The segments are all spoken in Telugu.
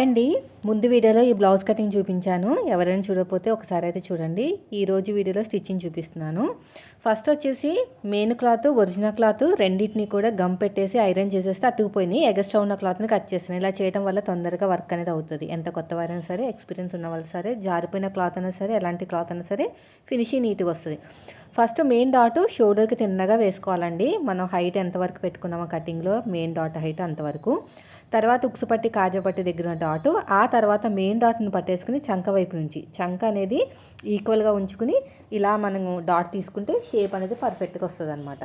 అండి ముందు వీడియోలో ఈ బ్లౌజ్ కటింగ్ చూపించాను. ఎవరైనా చూడకపోతే ఒకసారి అయితే చూడండి. ఈరోజు వీడియోలో స్టిచ్చింగ్ చూపిస్తున్నాను. ఫస్ట్ వచ్చేసి మెయిన్ క్లాత్ ఒరిజినల్ క్లాత్ రెండింటిని కూడా గమ్ పెట్టేసి ఐరన్ చేసేస్తే అతుకుపోయినాయి. ఎగస్ట్రా ఉన్న క్లాత్ని కట్ చేస్తాను ఇలా చేయడం వల్ల తొందరగా వర్క్ అనేది అవుతుంది. ఎంత కొత్త వారైనా సరే ఎక్స్పీరియన్స్ ఉన్న వాళ్ళు సరే జారిపోయిన క్లాత్ అయినా సరే ఎలాంటి క్లాత్ అయినా సరే ఫినిషింగ్ నీట్గా వస్తుంది. ఫస్ట్ మెయిన్ డాట్ షోల్డర్కి తిన్నగా వేసుకోవాలండి. మనం హైట్ ఎంతవరకు పెట్టుకున్నామో కటింగ్లో మెయిన్ డాట్ హైట్ అంతవరకు తర్వాత ఉక్సుపట్టి కాజపట్టి దగ్గర డాటు ఆ తర్వాత మెయిన్ డాట్ను పట్టేసుకుని చంక వైపు నుంచి. చంక అనేది ఈక్వల్గా ఉంచుకుని ఇలా మనము డాట్ తీసుకుంటే షేప్ అనేది పర్ఫెక్ట్గా వస్తుంది అనమాట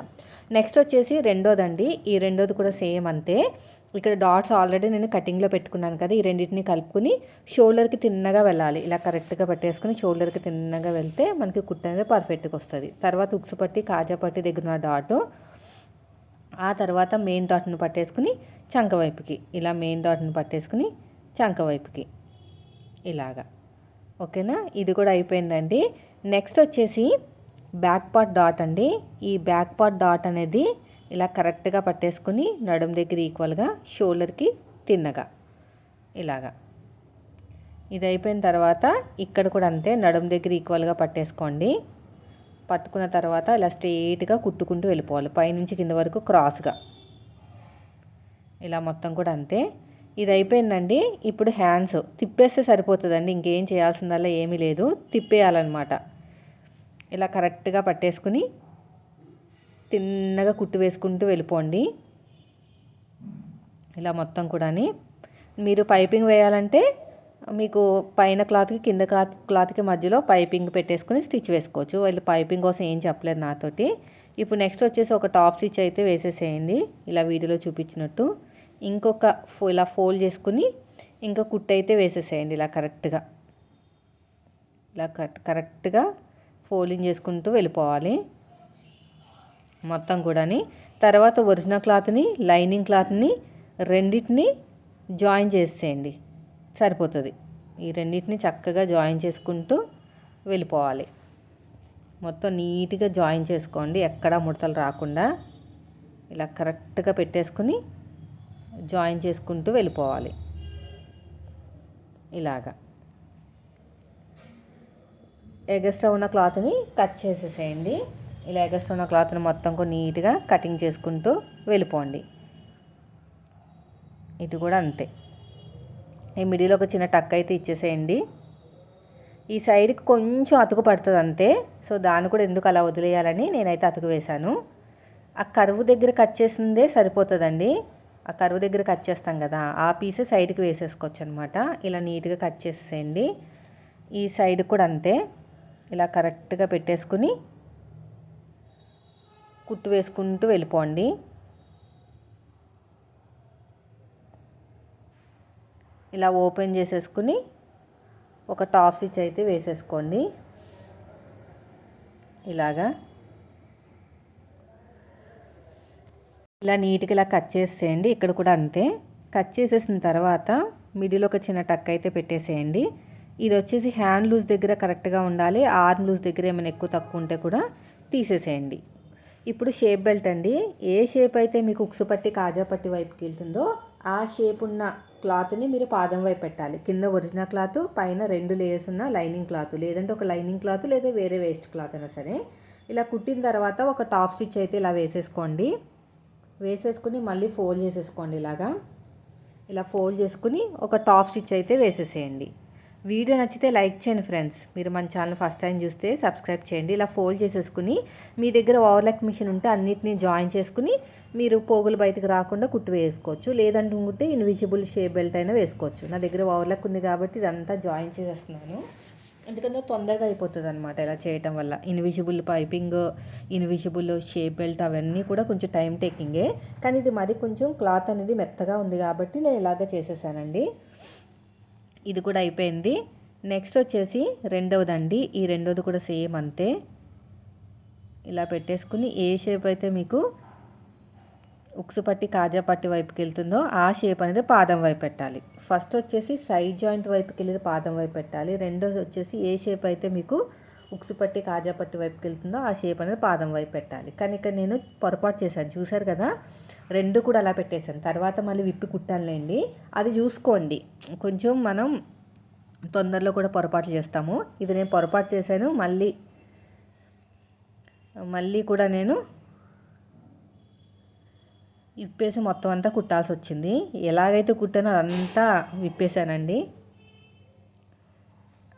నెక్స్ట్ వచ్చేసి రెండోదండి. ఈ రెండోది కూడా సేమ్ అంతే. ఇక్కడ డాట్స్ ఆల్రెడీ నేను కటింగ్లో పెట్టుకున్నాను కదా ఈ రెండింటిని కలుపుకుని షోల్డర్కి తిన్నగా వెళ్ళాలి. ఇలా కరెక్ట్గా పట్టేసుకుని షోల్డర్కి తిన్నగా వెళ్తే మనకి కుట్ట అనేది పర్ఫెక్ట్గా వస్తుంది. తర్వాత ఉక్సుపట్టి పట్టి కాజా పట్టి దగ్గర ఉన్న డాటు ఆ తర్వాత మెయిన్ డాట్ను పట్టేసుకుని చంక వైపుకి. ఇలా మెయిన్ డాట్ను పట్టేసుకుని చంక వైపుకి. ఇలాగా. ఓకేనా? ఇది కూడా అయిపోయిందండి. నెక్స్ట్ వచ్చేసి బ్యాక్ పార్ట్ డాట్ అండి. ఈ బ్యాక్ పార్ట్ డాట్ అనేది ఇలా కరెక్ట్గా పట్టేసుకుని నడుము దగ్గర ఈక్వల్గా షోల్డర్కి తిన్నగా. ఇలాగా. ఇది అయిపోయిన తర్వాత ఇక్కడ కూడా అంతే నడుము దగ్గర ఈక్వల్గా పట్టేసుకోండి. పట్టుకున్న తర్వాత ఇలా స్ట్రెయిట్గా కుట్టుకుంటూ వెళ్ళిపోవాలి. పైనుంచి కింద వరకు క్రాస్గా. ఇలా మొత్తం కూడా అంతే. ఇది అయిపోయిందండి. ఇప్పుడు హ్యాండ్స్. తిప్పేస్తే సరిపోతుందండి. ఇంకేం చేయాల్సిందల్లా ఏమీ లేదు. తిప్పేయాలన్నమాట. ఇలా కరెక్ట్గా పట్టేసుకుని తిన్నగా కుట్టు వేసుకుంటూ వెళ్ళిపోండి. ఇలా మొత్తం కూడాని. మీరు పైపింగ్ వేయాలంటే మీకు పైన క్లాత్కి కింద క్లాత్ క్లాత్కి మధ్యలో పైపింగ్ పెట్టేసుకుని స్టిచ్ వేసుకోవచ్చు. వాళ్ళు పైపింగ్ కోసం ఏం చెప్పలేదు నాతోటి. ఇప్పుడు నెక్స్ట్ వచ్చేసి ఒక టాప్ స్టిచ్ అయితే వేసేసేయండి. ఇలా వీడియోలో చూపించినట్టు. ఇంకొక ఇలా ఫోల్డ్ చేసుకుని ఇంకా కుట్టు అయితే వేసేసేయండి ఇలా కరెక్ట్గా. ఇలా కరెక్ట్ కరెక్ట్గా ఫోల్డింగ్ చేసుకుంటూ వెళ్ళిపోవాలి. మొత్తం కూడాని. తర్వాత ఒరిజినల్ క్లాత్ని లైనింగ్ క్లాత్ని రెండింటిని జాయిన్ చేసేయండి. సరిపోతుంది. ఈ రెండింటిని చక్కగా జాయిన్ చేసుకుంటూ వెళ్ళిపోవాలి. మొత్తం నీట్గా జాయిన్ చేసుకోండి. ఎక్కడ ముడతలు రాకుండా ఇలా కరెక్ట్గా పెట్టేసుకుని జాయిన్ చేసుకుంటూ వెళ్ళిపోవాలి. ఇలాగా. ఎగస్ట్రా ఉన్న క్లాత్ని కట్ చేసేసేయండి. ఇలా ఎగస్ట్రా ఉన్న క్లాత్ని మొత్తం కూడా నీట్గా కటింగ్ చేసుకుంటూ వెళ్ళిపోండి. ఇది కూడా అంతే. ఈ మిడిలో ఒక చిన్న టక్ అయితే ఇచ్చేసేయండి. ఈ సైడ్కి కొంచెం అతుకు పడుతుంది అంతే. సో దాన్ని కూడా ఎందుకు అలా వదిలేయాలని నేనైతే అతుకు వేశాను. ఆ కరువు దగ్గర కట్ చేసిందే సరిపోతుందండి. ఆ కరువు దగ్గర కట్ చేస్తాం కదా ఆ పీస్ సైడ్కి వేసేసుకోవచ్చు అనమాట ఇలా నీట్గా కట్ చేసేయండి ఈ సైడ్ కూడా అంతే. ఇలా కరెక్ట్గా పెట్టేసుకుని కుట్టు వేసుకుంటూ వెళ్ళిపోండి. ఇలా ఓపెన్ చేసేసుకుని ఒక టాప్ స్టిచ్ అయితే వేసేసుకోండి. ఇలాగా. ఇలా నీట్గా ఇలా కట్ చేసేయండి. ఇక్కడ కూడా అంతే. కట్ చేసేసిన తర్వాత మిడిల్ ఒక చిన్న టక్ అయితే పెట్టేసేయండి. ఇది వచ్చేసి హ్యాండ్ లూజ్ దగ్గర కరెక్ట్గా ఉండాలి. ఆర్మ్ లూజ్ దగ్గర ఏమైనా ఎక్కువ తక్కువ ఉంటే కూడా తీసేసేయండి. ఇప్పుడు షేప్ బెల్ట్ అండి. ఏ షేప్ అయితే మీకు ఉక్సు పట్టి కాజా పట్టి వైపుకి వెళ్తుందో ఆ షేప్ ఉన్న క్లాత్ని మీరు పాదం వైపు పెట్టాలి. కింద ఒరిజినల్ క్లాత్ పైన రెండు లేయర్స్ ఉన్న లైనింగ్ క్లాత్ లేదంటే ఒక లైనింగ్ క్లాత్ లేదా వేరే వేస్ట్ క్లాత్ అయినా సరే. ఇలా కుట్టిన తర్వాత ఒక టాప్ స్టిచ్ అయితే ఇలా వేసేసుకోండి. వేసేసుకుని మళ్ళీ ఫోల్డ్ చేసేసుకోండి ఇలాగా. ఇలా ఫోల్డ్ చేసుకుని ఒక టాప్ స్టిచ్ అయితే వేసేసేయండి. వీడియో నచ్చితే లైక్ చేయండి ఫ్రెండ్స్. మీరు మన ఛానల్ ఫస్ట్ టైం చూస్తే సబ్స్క్రైబ్ చేయండి. ఇలా ఫోల్డ్ చేసేసుకుని మీ దగ్గర ఓవర్లాక్ మిషన్ ఉంటే అన్నిటినీ జాయిన్ చేసుకుని మీరు పోగులు బయటకు రాకుండా కుట్టు వేసుకోవచ్చు. లేదంటే ఇన్విజిబుల్ షేప్ బెల్ట్ అయినా వేసుకోవచ్చు. నా దగ్గర ఓవర్లాక్ ఉంది కాబట్టి ఇదంతా జాయిన్ చేసేస్తున్నాను. ఎందుకంటే తొందరగా అయిపోతుంది అనమాట ఇలా చేయటం వల్ల. Invisible piping invisible shape belt అవన్నీ కూడా కొంచెం టైం టేకింగే కానీ ఇది మరి కొంచెం క్లాత్ అనేది మెత్తగా ఉంది కాబట్టి నేను ఇలాగ చేసేసానండి. ఇది కూడా అయిపోయింది. నెక్స్ట్ వచ్చేసి రెండవదండి. ఈ రెండవది కూడా సేమ్ అంతే. ఇలా పెట్టేసుకుని ఏ షేప్ అయితే మీకు ఉక్సు పట్టి కాజా పట్టి వైపుకి వెళ్తుందో ఆ షేప్ అనేది పాదం వైపు పెట్టాలి. ఫస్ట్ వచ్చేసి సైడ్ జాయింట్ వైపుకి వెళ్ళేది పాదం వైపు పెట్టాలి. రెండోది వచ్చేసి ఏ షేప్ అయితే మీకు ఉక్సు పట్టి కాజా పట్టి వైపుకి వెళ్తుందో ఆ షేప్ అనేది పాదం వైపు పెట్టాలి. కానీ ఇక్కడ నేను పొరపాటు చేశాను. చూసారు కదా? రెండు కూడా అలా పెట్టేశాను. తర్వాత మళ్ళీ విప్పి కుట్టానులేండి. అది చూసుకోండి. కొంచెం మనం తొందరలో కూడా పొరపాట్లు చేస్తాము. ఇది నేను పొరపాటు చేశాను. మళ్ళీ మళ్ళీ కూడా నేను విప్పేసి మొత్తం అంతా కుట్టాల్సి వచ్చింది. ఎలాగైతే కుట్టానో అదంతా విప్పేశానండి.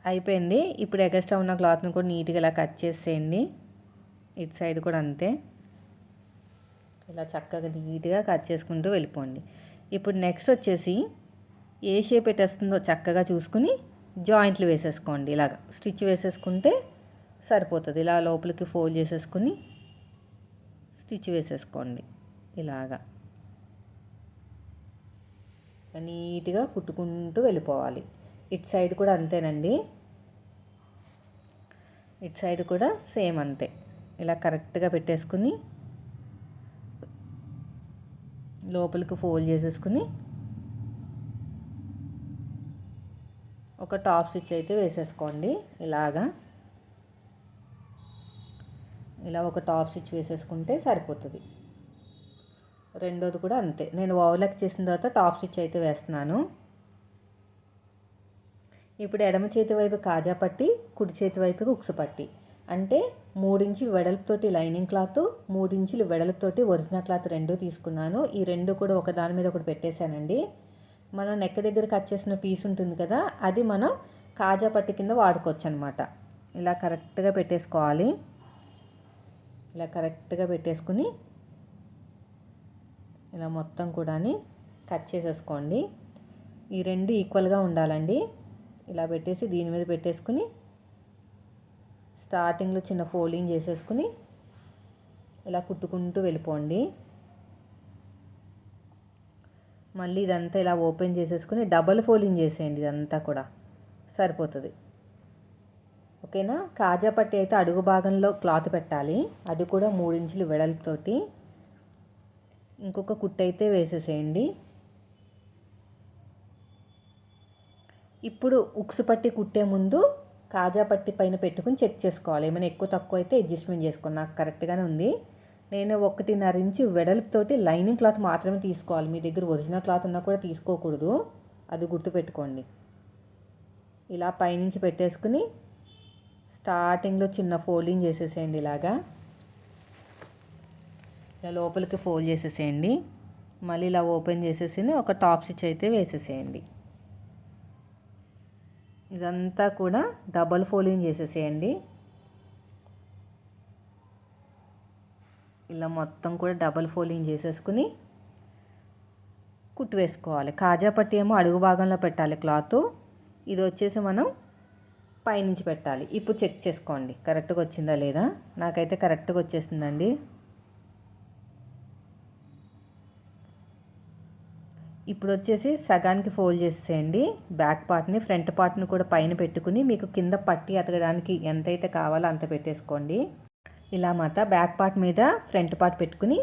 అయిపోయింది. ఇప్పుడు ఎగస్ట్రా ఉన్న క్లాత్ని కూడా నీట్గా ఇలా కట్ చేసేయండి. ఇటు సైడ్ కూడా అంతే. ఇలా చక్కగా నీట్గా కట్ చేసుకుంటూ వెళ్ళిపోండి. ఇప్పుడు నెక్స్ట్ వచ్చేసి ఏ షేప్ పెట్టేస్తుందో చక్కగా చూసుకుని జాయింట్లు వేసేసుకోండి. ఇలాగ స్టిచ్ వేసేసుకుంటే సరిపోతుంది. ఇలా లోపలికి ఫోల్డ్ చేసేసుకుని స్టిచ్ వేసేసుకోండి. ఇలాగా. నీట్గా కుట్టుకుంటూ వెళ్ళిపోవాలి. ఇటు సైడ్ కూడా అంతేనండి. ఇటు సైడ్ కూడా సేమ్ అంతే. ఇలా కరెక్ట్గా పెట్టేసుకుని లోపలికి ఫోల్డ్ చేసేసుకుని ఒక టాప్ స్టిచ్ అయితే వేసేసుకోండి ఇలాగా. ఇలా ఒక టాప్ స్టిచ్ వేసేసుకుంటే సరిపోతుంది. రెండోది కూడా అంతే. నేను ఓవర్లక్ చేసిన తర్వాత టాప్ స్టిచ్ అయితే వేస్తున్నాను. ఇప్పుడు ఎడమ చేతి వైపు కాజా పట్టి కుడి చేతి వైపుకి ఉక్సు పట్టి. అంటే మూడించులు వెడల్పుతోటి లైనింగ్ క్లాత్ మూడించులు వెడల్పుతోటి ఒరిజినల్ క్లాత్ రెండు తీసుకున్నాను. ఈ రెండు కూడా ఒక దాని మీద ఒకటి పెట్టేశానండి. మనం నెక్క దగ్గర కట్ చేసిన పీస్ ఉంటుంది కదా అది మనం కాజా పట్టి కింద వాడుకోవచ్చు అనమాట ఇలా కరెక్ట్గా పెట్టేసుకోవాలి. ఇలా కరెక్ట్గా పెట్టేసుకుని ఇలా మొత్తం కూడా కట్ చేసేసుకోండి. ఈ రెండు ఈక్వల్గా ఉండాలండి. ఇలా పెట్టేసి దీని మీద పెట్టేసుకుని స్టార్టింగ్లో చిన్న ఫోల్డింగ్ చేసేసుకుని ఇలా కుట్టుకుంటూ వెళ్ళిపోండి. మళ్ళీ ఇదంతా ఇలా ఓపెన్ చేసేసుకుని డబల్ ఫోల్డింగ్ చేసేయండి ఇదంతా కూడా. సరిపోతుంది. ఓకేనా? కాజా పట్టి అయితే అడుగు భాగంలో క్లాత్ పెట్టాలి. అది కూడా మూడించులు వెడల్పుతోటి. ఇంకొక కుట్టు అయితే వేసేసేయండి. ఇప్పుడు ఉక్సు పట్టి కుట్టే ముందు కాజా పట్టి పైన పెట్టుకుని చెక్ చేసుకోవాలి. ఏమైనా ఎక్కువ తక్కువ అయితే అడ్జస్ట్మెంట్ చేసుకోండి. నాకు కరెక్ట్గానే ఉంది. నేను ఒకటిన్నర ఇంచు వెడల్పుతోటి లైనింగ్ క్లాత్ మాత్రమే తీసుకోవాలి. మీ దగ్గర ఒరిజినల్ క్లాత్ ఉన్నా కూడా తీసుకోకూడదు. అది గుర్తుపెట్టుకోండి. ఇలా పైనుంచి పెట్టేసుకుని స్టార్టింగ్లో చిన్న ఫోల్డింగ్ చేసేసేయండి ఇలాగా. ఇలా లోపలికి ఫోల్డ్ చేసేసేయండి. మళ్ళీ ఇలా ఓపెన్ చేసేసి ఒక టాప్ స్టిచ్ అయితే వేసేసేయండి. ఇదంతా కూడా డబల్ ఫోల్డింగ్ చేసేసేయండి. ఇలా మొత్తం కూడా డబల్ ఫోల్డింగ్ చేసేసుకుని కుట్టు వేసుకోవాలి కాజా పట్టి ఏమో అడుగు భాగంలో పెట్టాలి క్లాత్. ఇది వచ్చేసి మనం పైనుంచి పెట్టాలి. ఇప్పుడు చెక్ చేసుకోండి. కరెక్ట్గా వచ్చిందా లేదా? నాకైతే కరెక్ట్గా వచ్చేసిందండి. ఇప్పుడు వచ్చేసి సగానికి ఫోల్డ్ చేసేయండి. బ్యాక్ పార్ట్ని ఫ్రంట్ పార్ట్ని కూడా పైన పెట్టుకుని మీకు కింద పట్టి అతకడానికి ఎంతైతే కావాలో అంత పెట్టేసుకోండి. ఇలా మాట బ్యాక్ పార్ట్ మీద ఫ్రంట్ పార్ట్ పెట్టుకుని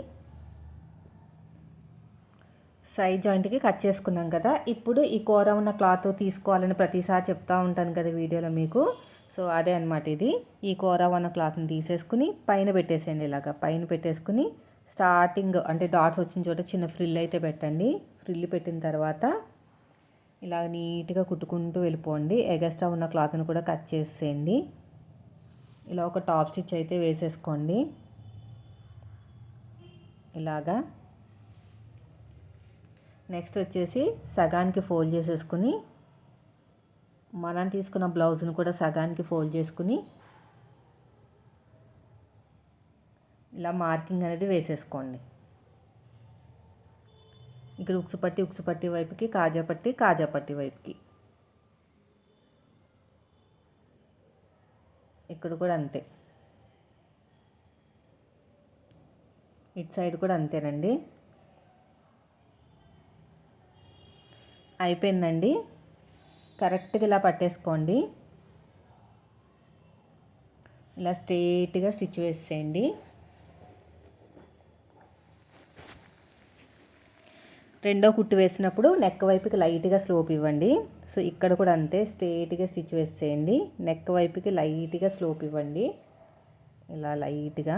సైడ్ జాయింట్కి కట్ చేసుకున్నాం కదా. ఇప్పుడు ఈ కూర ఉన్న క్లాత్ తీసుకోవాలని ప్రతిసారి చెప్తూ ఉంటాను కదా వీడియోలో మీకు. సో అదే అనమాట ఇది. ఈ కూర ఉన్న క్లాత్ని తీసేసుకుని పైన పెట్టేసేయండి ఇలాగా. పైన పెట్టేసుకుని స్టార్టింగ్ అంటే డాట్స్ వచ్చిన చోట చిన్న ఫ్రిల్ అయితే పెట్టండి. ఫ్రిల్ పెట్టిన తర్వాత ఇలా నీట్గా కుట్టుకుంటూ వెళ్ళిపోండి. ఎగస్ట్రా ఉన్న క్లాత్ని కూడా కట్ చేసేయండి. ఇలా ఒక టాప్ స్టిచ్ అయితే వేసేసుకోండి. ఇలాగా. నెక్స్ట్ వచ్చేసి సగానికి ఫోల్డ్ చేసేసుకుని మనం తీసుకున్న బ్లౌజ్ని కూడా సగానికి ఫోల్డ్ చేసుకుని ఇలా మార్కింగ్ అనేది వేసేసుకోండి. ఇక్కడ ఉక్సు పట్టి ఉక్సు పట్టి వైపుకి కాజా పట్టి కాజా పట్టి వైపుకి. ఇక్కడ కూడా అంతే. ఇటు సైడ్ కూడా అంతేనండి. అయిపోయిందండి. కరెక్ట్గా ఇలా పట్టేసుకోండి. ఇలా స్ట్రేట్గా స్టిచ్ వేసేయండి. రెండో కుట్టు వేసినప్పుడు నెక్ వైపుకి లైట్గా స్లోప్ ఇవ్వండి. సో ఇక్కడ కూడా అంతే స్ట్రేట్గా స్టిచ్ వేసేయండి. నెక్ వైపుకి లైట్గా స్లోప్ ఇవ్వండి. ఇలా లైట్గా.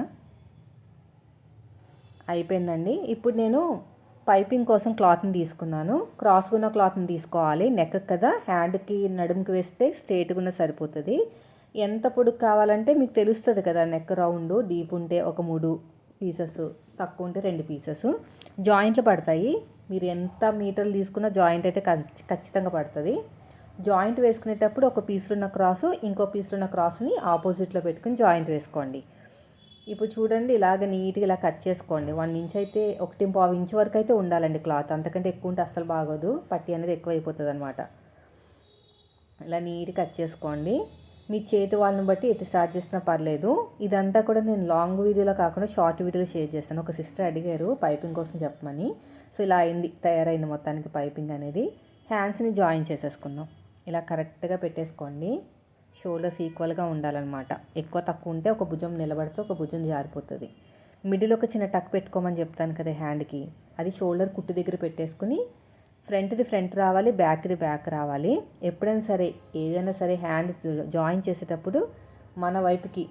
అయిపోయిందండి. ఇప్పుడు నేను పైపింగ్ కోసం క్లాత్ని తీసుకున్నాను. క్రాస్గా ఉన్న క్లాత్ని తీసుకోవాలి. నెక్ కదా హ్యాండ్కి నడుముకి వేస్తే స్ట్రేట్గా ఉన్న సరిపోతుంది. ఎంత పొడుగు కావాలంటే మీకు తెలుస్తుంది కదా నెక్ రౌండ్ డీప్ ఉంటే ఒక మూడు పీసెస్ తక్కువ ఉంటే రెండు పీసెస్. జాయింట్లు పడతాయి. మీరు ఎంత మీటర్లు తీసుకున్నా జాయింట్ అయితే ఖచ్చితంగా పడుతుంది. జాయింట్ వేసుకునేటప్పుడు ఒక పీస్లో ఉన్న క్రాసు ఇంకో పీస్లో ఉన్న క్రాస్ని ఆపోజిట్లో పెట్టుకుని జాయింట్ వేసుకోండి. ఇప్పుడు చూడండి ఇలాగ నీట్గా ఇలా కట్ చేసుకోండి. వన్ ఇంచ్ అయితే ఒకటి పావు ఇంచ్ వరకు అయితే ఉండాలండి క్లాత్. అంతకంటే ఎక్కువ ఉంటే అస్సలు బాగోదు. పట్టి అనేది ఎక్కువ అయిపోతుంది అనమాట ఇలా నీట్గా కట్ చేసుకోండి. మీ చేతి వాళ్ళని బట్టి ఎటు స్టార్ట్ చేసినా పర్లేదు. ఇదంతా కూడా నేను లాంగ్ వీడియోలో కాకుండా షార్ట్ వీడియోలో షేర్ చేస్తాను. ఒక సిస్టర్ అడిగారు పైపింగ్ కోసం చెప్పమని. సో ఇలా అయింది తయారైంది మొత్తానికి పైపింగ్ అనేది. హ్యాండ్స్ని జాయిన్ చేసేసుకుందాం. ఇలా కరెక్ట్గా పెట్టేసుకోండి. షోల్డర్స్ ఈక్వల్గా ఉండాలన్నమాట. ఎక్కువ తక్కువ ఉంటే ఒక భుజం నిలబడితే ఒక భుజం జారిపోతుంది. మిడిల్ ఒక చిన్న టక్ పెట్టుకోమని చెప్తాను కదా హ్యాండ్కి. అది షోల్డర్ కుట్టు దగ్గర పెట్టేసుకుని ఫ్రంట్ది ఫ్రంట్ రావాలి బ్యాక్ది బ్యాక్ రావాలి. ఎప్పుడైనా సరే ఏదైనా సరే హ్యాండ్ జాయిన్ చేసేటప్పుడు మన వైపుకి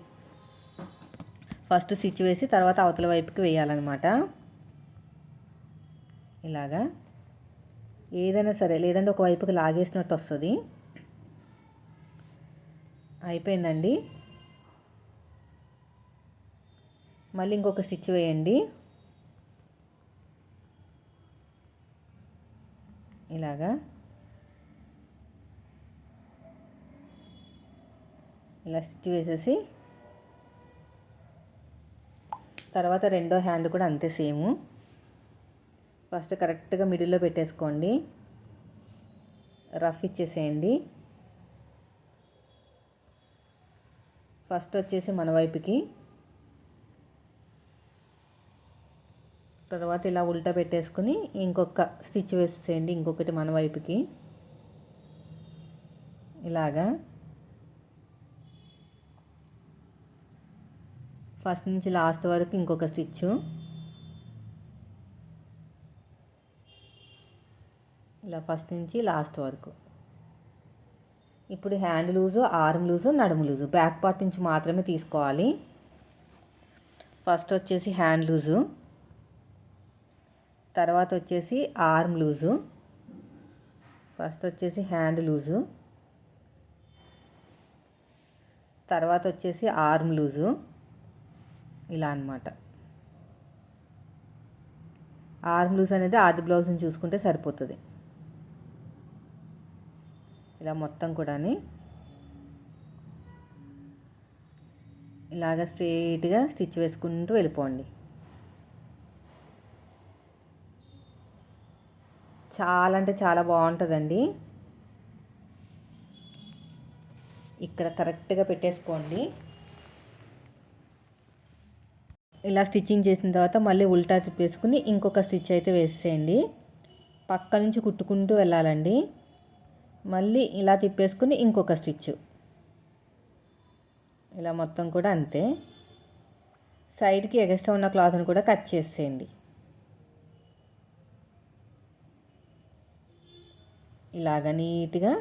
ఫస్ట్ స్టిచ్ వేసి తర్వాత అవతల వైపుకి వేయాలన్నమాట. ఇలాగా. ఏదైనా సరే లేదంటే ఒక వైపుకి లాగేసినట్టు వస్తుంది. అయిపోయిందండి. మళ్ళీ ఇంకొక స్టిచ్ వేయండి. ఇలాగా. ఇలా స్టిచ్ వేసేసి. తర్వాత రెండో హ్యాండ్ కూడా అంతే సేము. ఫస్ట్ కరెక్ట్గా మిడిల్లో పెట్టేసుకోండి. రఫ్ ఇచ్చేసేయండి. ఫస్ట్ వచ్చేసి మన వైపుకి. తర్వాత ఇలా ఉల్టా పెట్టేసుకుని ఇంకొక స్టిచ్ వేసేయండి ఇంకొకటి మన వైపుకి. ఇలాగా. ఫస్ట్ నుంచి లాస్ట్ వరకు ఇంకొక స్టిచ్చు. ఇలా ఫస్ట్ నుంచి లాస్ట్ వరకు. ఇప్పుడు హ్యాండ్ లూజు ఆర్మ్ లూజు నడుము లూజు. బ్యాక్ పార్ట్ నుంచి మాత్రమే తీసుకోవాలి. ఫస్ట్ వచ్చేసి హ్యాండ్ లూజు. తర్వాత వచ్చేసి ఆర్మ్ లూజు. ఫస్ట్ వచ్చేసి హ్యాండ్ లూజు. తర్వాత వచ్చేసి ఆర్మ్ లూజు. ఇలా అనమాట ఆర్మ్ లూజ్ అనేది ఆది బ్లౌజ్ని చూసుకుంటే సరిపోతుంది. ఇలా మొత్తం కూడా ఇలాగ స్ట్రెయిట్గా స్టిచ్ వేసుకుంటూ వెళ్ళిపోండి. చాలా అంటే చాలా బాగుంటుందండి. ఇక్కడ కరెక్ట్గా పెట్టేసుకోండి. ఇలా స్టిచ్చింగ్ చేసిన తర్వాత మళ్ళీ ఉల్టా తిప్పేసుకుని ఇంకొక స్టిచ్ అయితే వేసేయండి. పక్క నుంచి కుట్టుకుంటూ వెళ్ళాలండి. మళ్ళీ ఇలా తిప్పేసుకుని ఇంకొక స్టిచ్ ఇలా మొత్తం కూడా అంతే. సైడ్కి ఎగస్ట్రా ఉన్న క్లాత్ని కూడా కట్ చేసేయండి. ఇలాగ నీట్గా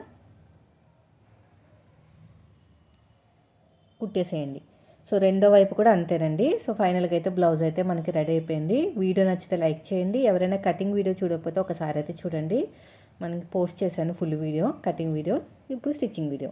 కుట్టేసేయండి. సో రెండో వైపు కూడా అంతేనండి. సో ఫైనల్గా అయితే బ్లౌజ్ అయితే మనకి రెడీ అయిపోయింది. వీడియో నచ్చితే లైక్ చేయండి. ఎవరైనా కటింగ్ వీడియో చూడకపోతే ఒకసారి అయితే చూడండి. మనకి పోస్ట్ చేశాను ఫుల్ వీడియో కటింగ్ వీడియో ఇప్పుడు స్టిచ్చింగ్ వీడియో.